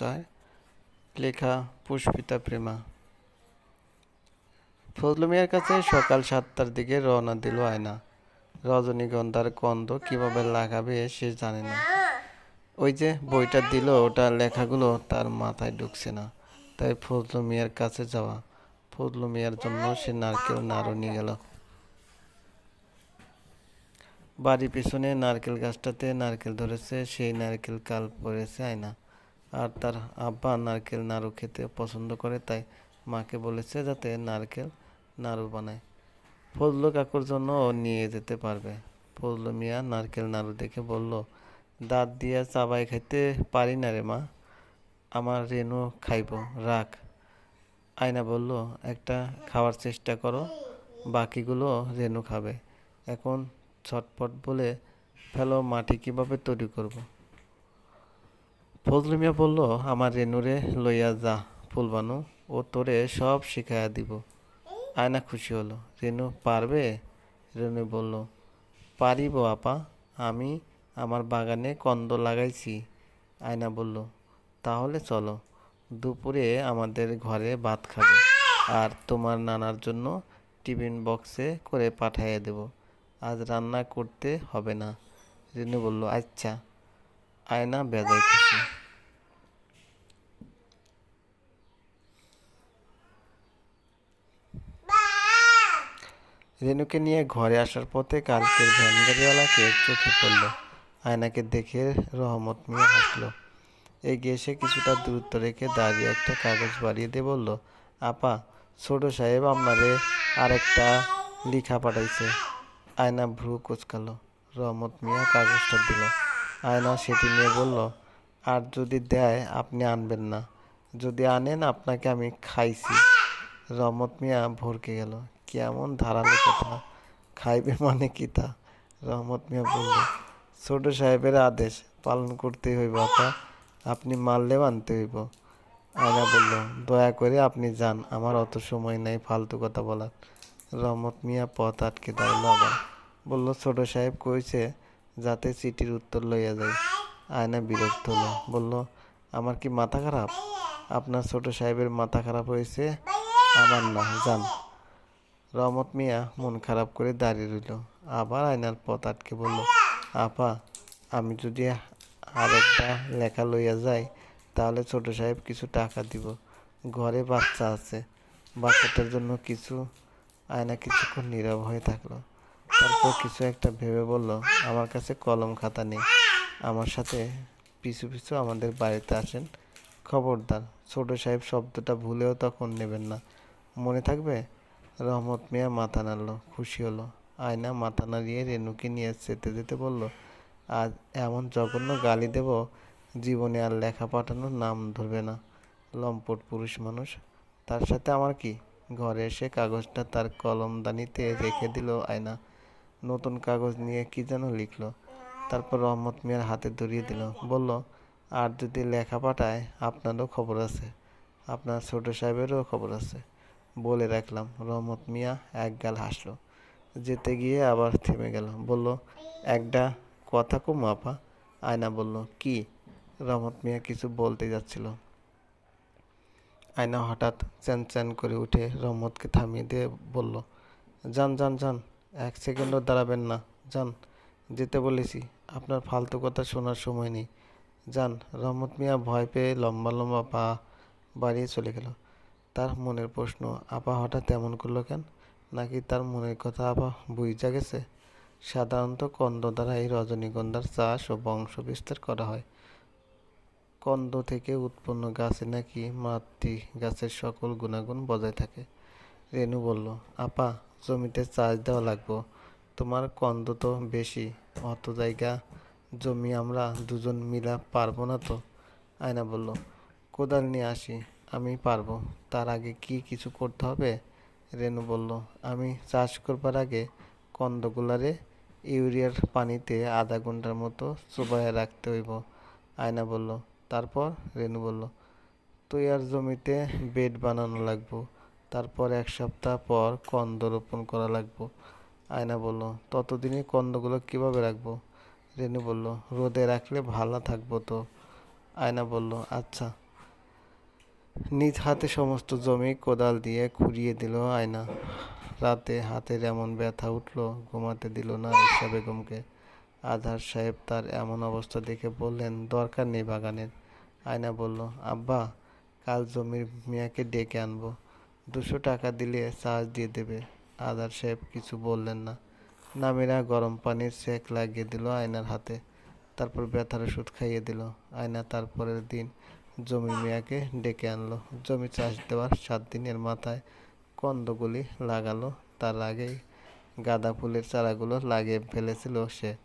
চায়। লেখা পুষ্পিতা প্রেমা। ফজলু মিয়ার কাছে সকাল সাতটার দিকে রওনা দিল আয়না। রজনীগন্ধার কন্দ কীভাবে লাগাবে সে জানে না। ওই যে বইটা দিল, ওটা লেখাগুলো তার মাথায় ঢুকছে না। তাই ফজলু মিয়ার কাছে যাওয়া। ফজলু মিয়ার জন্য সে নারকেল নাড়ু নিয়ে গেল। বাড়ির পিছনে নারকেল গাছটাতে নারকেল ধরেছে, সেই নারকেল কাল পড়েছে আয়না। আর তার আব্বা নারকেল নাড়ু খেতে পছন্দ করে, তাই মাকে বলেছে যাতে নারকেল নাড়ু বানায়। ফজলু কাকুর জন্য ও নিয়ে যেতে পারবে। ফজলু মিয়া নারকেল নাড়ু দেখে বলল, দাঁত দিয়ে চাবাই খাইতে পারি না রে মা, আমার রেনু খাইব, রাখ। আয়না বলল, একটা খাওয়ার চেষ্টা করো, বাকিগুলো রেনু খাবে। এখন ছটপট বলে ফেলো মাটি কীভাবে তৈরি করব। ফজলু মিয়া বলল, আমার রেনুরে লইয়া যা ফুলবানু, ও তোরে সব শিখাইয়া দিব। আয়না খুশি হলো। রেনু, পারবে? রেনু বলল, পারিব আপা, আমি আমার বাগানে কন্দ লাগাইছি। আয়না বলল, তাহলে চলো, দুপুরে আমাদের ঘরে ভাত খাবে আর তোমার নানার জন্য টিফিন বক্সে করে পাঠাইয়া দেব। আজ রান্না করতে হবে না। রেনু বলল আচ্ছা। আয়না বেজায় খুশি। রেনুকে নিয়ে ঘরে আসার পথে কালকের ভ্যানগাড়িওয়ালাকে চোখে পড়ল। আয়নাকে দেখে রহমত মিয়া হাসলো। এগিয়ে এসে কিছুটা দূরত্ব রেখে দাঁড়িয়ে একটা কাগজ বাড়িয়ে দিয়ে বলল, আপা, ছোট সাহেব আপনারে আরেকটা লিখা পাঠাইছে। আয়না ভ্রু কুচকালো। রহমত মিয়া কাগজটা দিল। আয়না সেটি নিয়ে বলল, আর যদি দেয়, আপনি আনবেন না। যদি আনেন, আপনাকে আমি খাইছি। রহমত মিয়া ভরকে গেল। কেমন ধারালো কথা। খাইবে মানে কি তা? রহমত মিয়া বলল, ছোট সাহেবের আদেশ, পালন করতেই হইব আপা। আপনি মারলেও আনতে হইব। আয়না বলল, দয়া করে আপনি যান, আমার অত সময় নাই ফালতু কথা বলার। রহমত মিয়া পথ আটকে দাঁড়াল আবার। বলল, ছোট সাহেব কইছে যাতে চিঠির উত্তর লইয়া যায়। আয়না বিরক্ত হলো। বলল, আমার কি মাথা খারাপ? আপনার ছোট সাহেবের মাথা খারাপ হয়েছে? আমার না, যান। রহমত মিয়া মন খারাপ করে দাঁড়িয়ে রইল। আবার আয়নার পথ আটকে বলল, আপা, আমি যদি আর একটা লেখা লইয়া যাই, তাহলে ছোট সাহেব কিছু টাকা দিব। ঘরে বাচ্চা আছে। বাচ্চাটার জন্য কিছু, আয়না কিছুক্ষণ নীরব হয়ে থাকল। তারপর কিছু একটা ভেবে বলল, আমার কাছে কলম খাতা নেই। আমার সাথে পিছু পিছু আমাদের বাড়িতে আসেন। খবরদার, ছোট সাহেব শব্দটা ভুলেও তখন নেবেন না। মনে থাকবে? রহমত মিয়া মাথা নাড়লো, খুশি হলো। আয়না মাথা নাড়িয়ে রেনুকে নিয়ে যেতে যেতে বলল, আজ এমন জঘন্য গালি দেব, জীবনে আর লেখা পাঠানোর নাম ধরবে না। লম্পট পুরুষ মানুষ, তার সাথে আমার কি? ঘরে এসে কাগজটা তার কলমদানিতে রেখে দিল আয়না। নতুন কাগজ নিয়ে কি যেন লিখলো। তারপর রহমত মিয়ার হাতে ধরিয়ে দিল। বলল, আর যদি লেখা পাঠায়, আপনারও খবর আছে। আপনার ছোট সাহেবেরও খবর আছে। বলে রাখলাম। রহমত মিয়া এক গাল হাসলো। যেতে গিয়ে আবার থেমে গেল। বলল, একটা কথা কম আপা। আয়না বলল, কি? রহমত মিয়া কিছু বলতে যাচ্ছিল। আয়না হঠাৎ চ্যান চ্যান করে উঠে রহমতকে থামিয়ে দিয়ে বলল, যান যান যান। এক সেকেন্ডও দাঁড়াবেন না। যান, যেতে বলেছি। আপনার ফালতু কথা শোনার সময় নেই। যান, রহমত মিয়া ভয় পেয়ে লম্বা লম্বা পা বাড়িয়ে চলে গেল। তার মনের প্রশ্ন, আপা হঠাৎ এমন করল কেন? নাকি তার মনের কথা আপা বুঝা গেছে? সাধারণত কন্দ দ্বারা এই রজনীগন্ধার চাষ ও বংশ বিস্তার করা হয়। কন্দ থেকে উৎপন্ন গাছে নাকি মাতৃ গাছের সকল গুণাগুণ বজায় থাকে। রেনু বলল, আপা জমিতে চাষ দেওয়া লাগবো। তোমার কন্দ তো বেশি, অত জায়গা জমি আমরা দুজন মিলা পারব না তো? আয়না বলল, কোদাল নিয়ে আসি, আমি পারব। তার আগে কি কিছু করতে হবে? রেনু বলল, আমি চাষ করবার আগে কন্দগুলারে ইউরিয়ার পানিতে আধা ঘণ্টার মতো চুবাইয়া রাখতে হইব। আয়না বলল, তারপর? রেনু বলল তুই আর জমিতে বেড বানানো লাগবো। তারপর এক সপ্তাহ পর কন্দ রোপণ করা লাগবো। আয়না বলল, ততদিনে কন্দগুলো কীভাবে রাখব? রেনু বলল, রোদে রাখলে ভালো থাকব তো। আয়না বলল আচ্ছা। নিজ হাতে সমস্ত জমি কোদাল দিয়ে খুঁড়িয়ে দিল আয়না। রাতে হাতের এমন ব্যথা উঠল, ঘুমাতে দিল না ঈশা বেগমকে। আধার সাহেব তার এমন অবস্থা দেখে বললেন, দরকার নেই বাগানের। আয়না বলল, আব্বা, কাল জমির মিয়াকে ডেকে আনব। দুশো টাকা দিলে চার্জ দিয়ে দেবে। আদার সাহেব কিছু বললেন না। নামিরা গরম পানির সেক লাগিয়ে দিল আয়নার হাতে। তারপর ব্যথার ওষুধ খাইয়ে দিল। আয়না তারপরের দিন জমি মিয়াকে ডেকে আনলো। জমি চাষ দেওয়ার সাত দিনের মাথায় কন্দগুলি লাগালো। তার আগেই গাঁদা ফুলের চারাগুলো লাগিয়ে ফেলেছিল সে।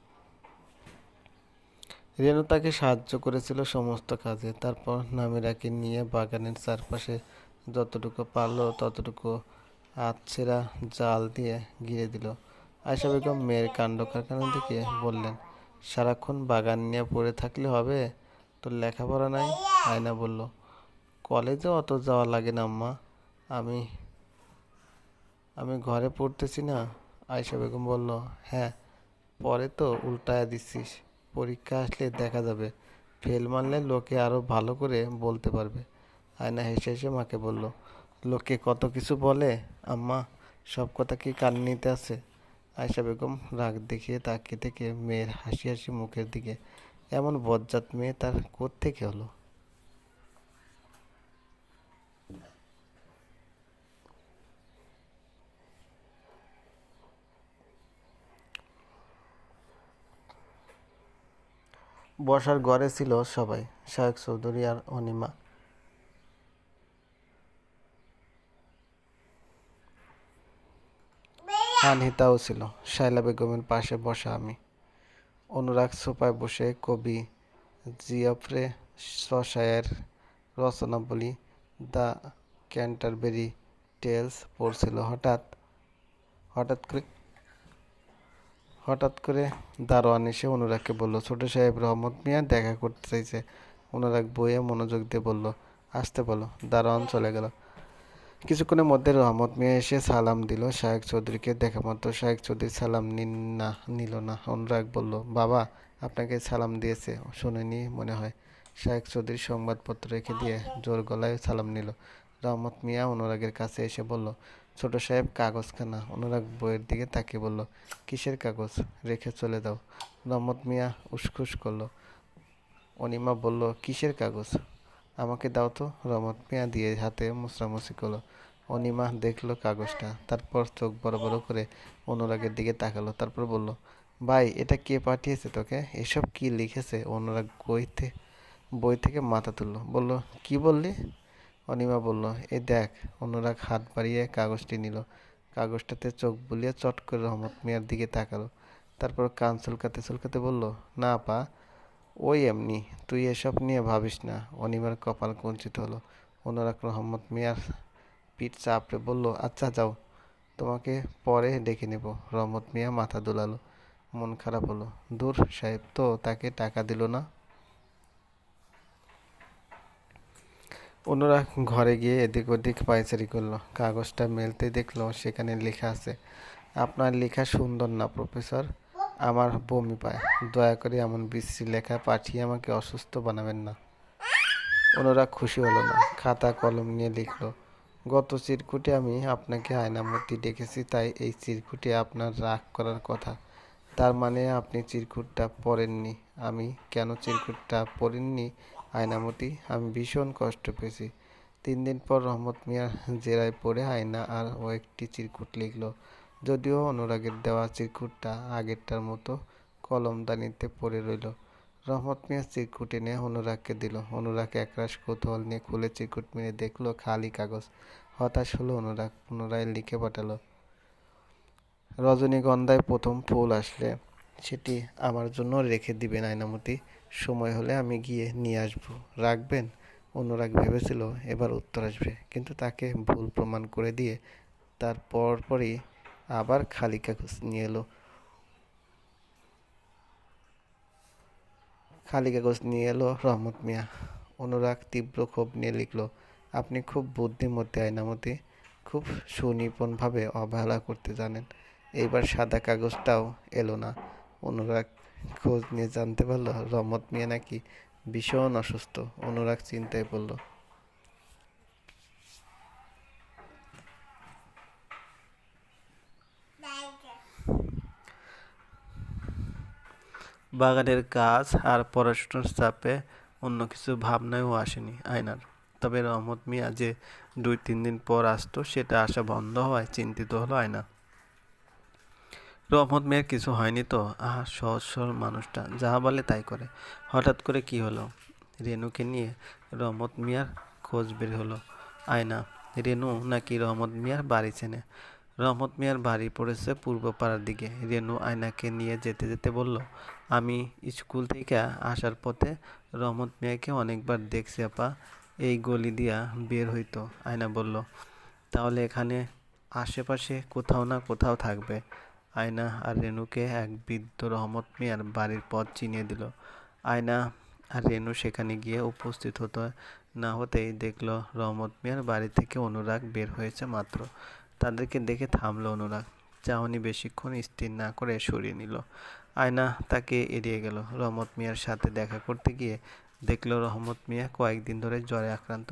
রেণু তাকে সাহায্য করেছিল সমস্ত কাজে। তারপর নামিরাকে নিয়ে বাগানের চারপাশে যতটুকু পারল, ততটুকু আতছেরা জাল দিয়ে ঘিরে দিল। আয়সা বেগম মেয়ের কাণ্ড কারখানা দিকে বললেন, সারাক্ষণ বাগান নিয়ে পড়ে থাকলে হবে? তোর লেখাপড়া নাই? আয়না বলল, কলেজে অত যাওয়া লাগে না আম্মা। আমি আমি ঘরে পড়তেছি না? আয়সা বেগম বলল হ্যাঁ পরে তো উল্টায় দিচ্ছিস। পরীক্ষা আসলে দেখা যাবে। ফেল মারলে লোকে আরও ভালো করে বলতে পারবে। আয়না হেসে হেসে মাকে বলল, লোকে কত কিছু বলে, আম্মা? সব কথা কি কান নিতে আছে? আয়সা বেগম রাগ দেখিয়ে তাকিয়ে থেকে মেয়ের হাসি হাসি মুখের দিকে। এমন বজ্জাত মেয়ে তার কোত্থেকে হলো? বসার ঘরে ছিল সবাই, শায়েক চৌধুরী আর অনিমা। আনহিতাও ছিল। শাইলা বেগমের পাশে বসা আমি। অনুরাগ সোফায় বসে কবি জিয়ফ্রে শশায়ের রচনাবলী দ্য ক্যান্টারবেরি টেলস পড়ছিল। হঠাৎ হঠাৎ করে হঠাৎ করে দারোয়ান এসে অনুরাগকে বলল, ছোট সাহেব, রহমত মিয়া দেখা করতে চাইছে। অনুরাগ বইয়ে মনোযোগ দিয়ে বলল, আসতে বলো। দারোয়ান চলে গেল। কিছুক্ষণের মধ্যে রহমত মিয়া এসে সালাম দিল। শায়েক চৌধুরীকে দেখা মাত্র শায়েক চৌধুরী সালাম নিন না, নিল না। অনুরাগ বলল, বাবা, আপনাকে সালাম দিয়েছে, শোনেনি মনে হয়। শায়েক চৌধুরী সংবাদপত্র রেখে দিয়ে জোর গলায় সালাম নিল। রহমত মিয়া অনুরাগের কাছে এসে বলল, ছোট সাহেব, কাগজখানা। অনুরাগ বইয়ের দিকে তাকিয়ে বলল, কিসের কাগজ? রেখে চলে দাও। রহমত মিয়া উসখুস করল। অনিমা বলল, কিসের কাগজ? আমাকে দাও তো, রমত মিয়া দিয়ে হাতে মুসরামুসি করল। অনিমা দেখল কাগজটা, তারপর চোখ বড় বড় করে অনুরাগের দিকে তাকালো, তারপর বলল, ভাই, এটা কে পাঠিয়েছে তোকে? এসব কি লিখেছে? অনুরাগ বইতে, বই থেকে মাথা তুললো, বলল, কি বললি? অনিমা বলল, এ দেখ। অনুরাগ হাত বাড়িয়ে কাগজটি নিল, কাগজটাতে চোখ বুলিয়ে চট করে রহমত মিয়ার দিকে তাকালো, তারপর কান চুলকাতে চুলকাতে বলল, না পা ওই এমনি, তুই এসব নিয়ে ভাবিস না। অনিমার কপাল কুঞ্চিত হলো। অনুরাগ রহমত মিয়ার পিঠ চাপড়ে বলল আচ্ছা যাও। তোমাকে পরে ডেকে নেব। রহমত মিয়া মাথা দোলালো। মন খারাপ হলো। দূর সাহেব তো তাকে টাকা দিল না? অনুরাগ ঘরে গিয়ে এদিক ওদিক পায়চারি করল। কাগজটা মেলতে দেখল সেখানে লেখা আছে, আপনার লেখা সুন্দর না, প্রফেসর। আমার বমি পায়। দয়া করে এমন বিশ্রী লেখা পাঠিয়ে আমাকে অসুস্থ বানাবেন না। ওনারা খুশি হলো না। খাতা কলম নিয়ে লিখলো, গত চিরকুটে আমি আপনাকে আয়নামতি ডেকেছি, তাই এই চিরকুটে আপনার রাগ করার কথা। তার মানে আপনি চিরকুটটা পড়েননি আমি কেন চিরকুটটা পড়েননি আয়নামতি আমি ভীষণ কষ্ট পেয়েছি। তিন দিন পর রহমত মিয়ার জেরায় পড়ে আয়না আর ও একটি চিরকুট লিখলো যদিও অনুরাগের দেওয়া চিরকুটটা আগেরটার মতো কলমদানিতে পড়ে রইল। রহমত মিয়া চিরকুট এনে অনুরাগকে দিল। অনুরাগ একরাশ কৌতূহল নিয়ে খুলে চিরকুট মেরে দেখল খালি কাগজ। হতাশ হলো অনুরাগ, পুনরায় লিখে পাঠালো। রজনীগন্ধায় প্রথম ফুল আসলে, সেটি আমার জন্য রেখে দিবেন আয়নামতি। সময় হলে আমি গিয়ে নিয়ে আসব। রাখবেন? অনুরাগ ভেবেছিল এবার উত্তর আসবে, কিন্তু তাকে ভুল প্রমাণ করে দিয়ে তার পরপরই আবার খালি কাগজ নিয়ে এলো। খালি কাগজ নিয়ে এলো রহমত মিয়া। অনুরাগ তীব্র ক্ষোভ নিয়ে লিখলো, আপনি খুব বুদ্ধিমতী আয়নামতি। খুব সুনিপুণভাবে অবহেলা করতে জানেন। এইবার সাদা কাগজটাও এলো না। অনুরাগ খোঁজ নিয়ে জানতে পারল, রহমত মিয়া নাকি ভীষণ অসুস্থ। অনুরাগ চিন্তায় পড়ল বাগানের কাজ আর পড়াশোনার চাপে অন্য কিছু ভাবনায়ও আসেনি আয়নার। তবে রহমত মিয়া যে দুই তিন দিন পর আসতো, সেটা আসা বন্ধ হওয়ায় চিন্তিত হলো আয়না। রহমত মিয়ার কিছু হয়নি তো? আহা, সহজ সরল মানুষটা, যা বলে তাই করে। হঠাৎ করে কি হলো? রেনুকে নিয়ে রহমত মিয়ার খোঁজ বের হলো। আয়না রেনু নাকি রহমত মিয়ার বাড়ি চেনে? রহমত মিয়ার বাড়ি পড়েছে পূর্ব পাড়ার দিকে। রেনু আয়নাকে নিয়ে যেতে যেতে বলল, আমি স্কুল থেকে আসার পথে রহমত মিয়াকে অনেকবার দেখছি আপা। এই গলি দিয়া বের হইতো। আয়না বলল, তাহলে এখানে আশেপাশে কোথাও না কোথাও থাকবে। আয়না আর রেনুকে এক বৃদ্ধ রহমত মিয়ার বাড়ির পথ চিনিয়ে দিল। আয়না আর রেনু সেখানে গিয়ে উপস্থিত হতো না হতেই দেখল রহমত মিয়ার বাড়ি থেকে অনুরাগ বের হয়েছে মাত্র। তাদেরকে দেখে থামলো অনুরাগ। চাহনি বেশিক্ষণ স্থির না করে সরিয়ে নিল। আয়না তাকে এড়িয়ে গেল। রহমত মিয়ার সাথে দেখা করতে গিয়ে দেখল রহমত মিয়া কয়েকদিন ধরে জ্বরে আক্রান্ত।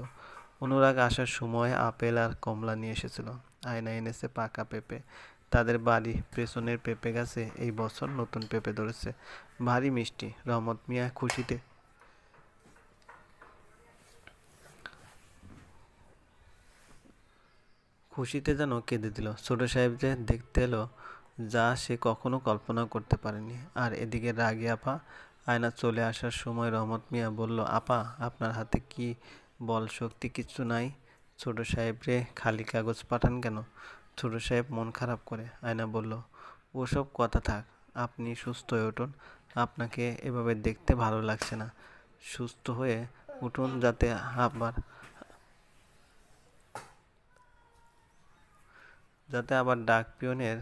অনুরাগ আসার সময় আপেল আর কমলা নিয়ে এসেছিল। আয়না এনেছে পাকা পেঁপে। তাদের বাড়ি পেছনের পেঁপে গাছে এই বছর নতুন পেঁপে ধরেছে। ভারী মিষ্টি। রহমত মিয়া খুশিতে খুশিতে যেন কেঁদে দিল। ছোট সাহেব যে দেখতে এলো, যা সে কখনো কল্পনা করতে পারেনি। আর এদিকে রাগে আপা আয়না চলে আসার সময় রহমত মিয়া বলল, আপা, আপনার হাতে কি বল শক্তি কিছু নাই? ছোট সাহেব রে, খালি কাগজ পাঠান কেন? ছোট সাহেব মন খারাপ করে আয়না বলল, ওসব কথা থাক, আপনি সুস্থ হয়ে উঠুন। আপনাকে এভাবে দেখতে ভালো লাগছে না। সুস্থ হয়ে উঠুন যাতে আবার যাতে আবার ডাক পিয়নের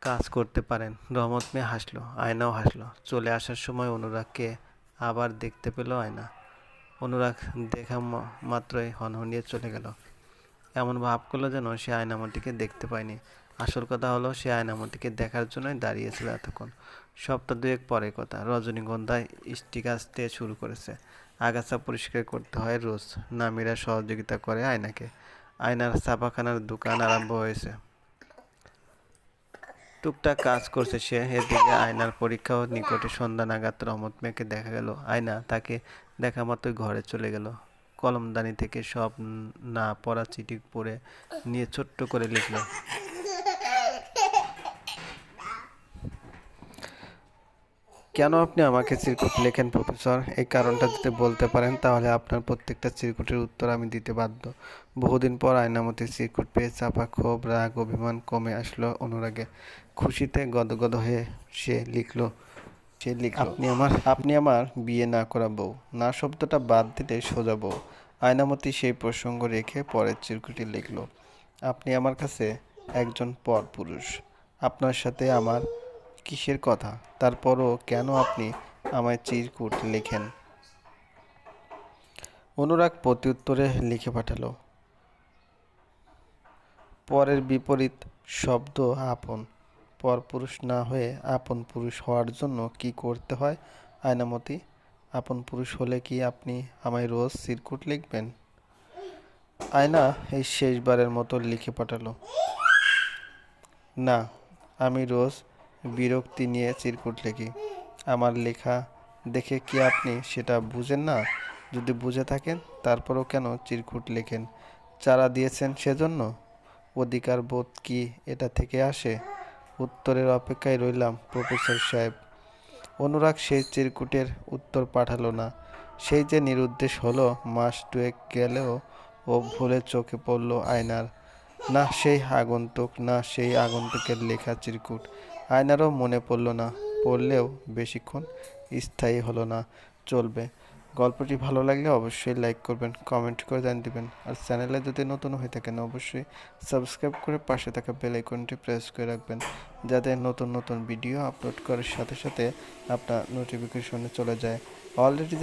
কাজ করতে পারেন। রহমত মেয়ে হাসলো, আয়নাও হাসলো। চলে আসার সময় অনুরাগকে আবার দেখতে পেল আয়না। অনুরাগ দেখা মাত্রই হনহনিয়ে চলে গেল। এমন ভাব করল যেন সে আয়নামতিকে দেখতে পায়নি। আসল কথা হলো, সে আয়নামতিকে দেখার জন্যই দাঁড়িয়েছিল এতক্ষণ। সপ্তাহ দুয়েক পরে কথা। রজনীগন্ধায় স্টিক আসতে শুরু করেছে। আগাছা পরিষ্কার করতে হয় রোজ। নামিরা সহযোগিতা করে আয়নাকে। আয়নার ছাপাখানার দোকান আরম্ভ হয়েছে। টুকটাক কাজ করছে সে। এদিকে আয়নার পরীক্ষা ও নিকটে সন্ধ্যা নাগাদ রহমত মেয়েকে দেখা গেল। আয়না তাকে দেখা মাত্রই ঘরে চলে গেল। কলমদানি থেকে সব না পড়া চিঠি পড়ে নিয়ে ছোট্ট করে লিখলো কেন আপনি আমাকে চিরকুট লেখেন প্রফেসর? এই কারণটা যদি বলতে পারেন তাহলে আপনার প্রত্যেকটা চিরকুটের উত্তর আমি দিতে বাধ্য। বহুদিন পর আয়নামতি চিরকুট পেয়ে চাপা ক্ষোভ রাগ অভিমান কমে আসলো অনুরাগে। খুশিতে গদগদ হয়ে সে লিখল সে লিখল আপনি আমার আপনি আমার বিয়ে না করা বউ। না শব্দটা বাদ দিতে সোজা বউ। আয়নামতি সেই প্রসঙ্গ রেখে পরের চিরকুটি লিখল আপনি আমার কাছে একজন পর পুরুষ আপনার সাথে আমার কিসের কথা? তারপরও কেন আপনি আমায় চিরকুট লেখেন? অনুরাগ প্রত্যুত্তরে লিখে পাঠালো। পরের বিপরীত শব্দ আপন। পরপুরুষ না হয়ে আপন পুরুষ হওয়ার জন্য কি করতে হয়? আয়নামতি, আপন পুরুষ হলে কি আপনি আমায় রোজ চিরকুট লিখবেন? আয়না এই শেষবারের মতো লিখে পাঠালো। না, আমি রোজ বিরক্তি নিয়ে চিরকুট লিখি। আমার লেখা দেখে কি আপনি সেটা বুঝেন না? যদি বুঝে থাকেন, তারপরও কেন চিরকুট লেখেন? চারা দিয়েছেন সেজন্য? অধিকার বোধ কি এটা থেকে আসে? উত্তরের অপেক্ষায় রইলাম প্রফেসর সাহেব। অনুরাগ সেই চিরকুটের উত্তর পাঠালো না। সেই যে নিরুদ্দেশ হলো মাস দুয়েক গেলেও ও ভুলে চোখে পড়ল আয়নার। না সেই আগন্তুক, না সেই আগন্তুকের লেখা চিরকুট। আয়নারও মনে পড়ল না, পড়লেও বেশিক্ষণ স্থায়ী হলো না, চলবে। গল্পটি ভালো লাগলে অবশ্যই লাইক করবেন, কমেন্ট করে জানিয়ে দেবেন। আর চ্যানেলে যদি নতুন হয়ে থাকেন, অবশ্যই সাবস্ক্রাইব করে পাশে থাকা বেল আইকনটি প্রেস করে রাখবেন, যাতে নতুন নতুন ভিডিও আপলোড করার সাথে সাথে আপনার নোটিফিকেশনে চলে যায়। অলরেডি